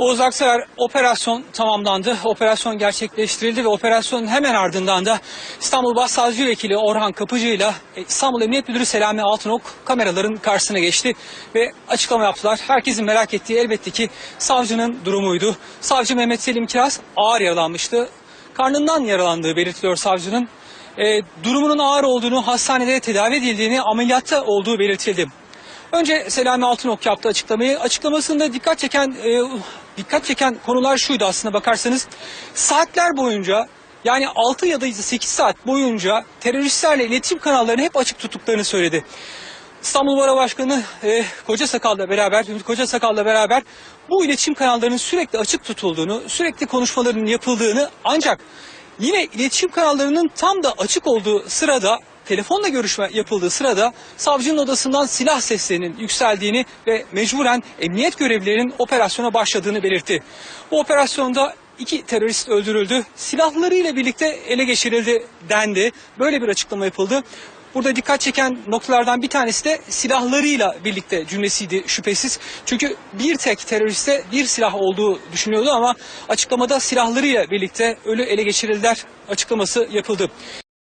Oğuz Aksever operasyon tamamlandı. Operasyon gerçekleştirildi ve operasyonun hemen ardından da İstanbul Başsavcı Vekili Orhan Kapıcı ile İstanbul Emniyet Müdürü Selami Altınok kameraların karşısına geçti ve açıklama yaptılar. Herkesin merak ettiği elbette ki savcının durumuydu. Savcı Mehmet Selim Kiraz ağır yaralanmıştı. Karnından yaralandığı belirtiliyor savcının. E, durumunun ağır olduğunu, hastanede tedavi edildiğini, ameliyatta olduğu belirtildi. Önce Selami Altınok yaptı açıklamayı. Açıklamasında dikkat çeken e, dikkat çeken konular şuydu aslında bakarsanız. Saatler boyunca yani 6 ya da 8 saat boyunca teröristlerle iletişim kanallarını hep açık tuttuklarını söyledi. İstanbul Baro Başkanı e, Koca Sakal'la beraber, Ümit Koca Sakal'la beraber bu iletişim kanallarının sürekli açık tutulduğunu, sürekli konuşmaların yapıldığını ancak yine iletişim kanallarının tam da açık olduğu sırada telefonla görüşme yapıldığı sırada savcının odasından silah seslerinin yükseldiğini ve mecburen emniyet görevlilerinin operasyona başladığını belirtti. Bu operasyonda iki terörist öldürüldü. Silahlarıyla birlikte ele geçirildi dendi. Böyle bir açıklama yapıldı. Burada dikkat çeken noktalardan bir tanesi de silahlarıyla birlikte cümlesiydi şüphesiz. Çünkü bir tek teröriste bir silah olduğu düşünüyordu ama açıklamada silahlarıyla birlikte ölü ele geçirildiler açıklaması yapıldı.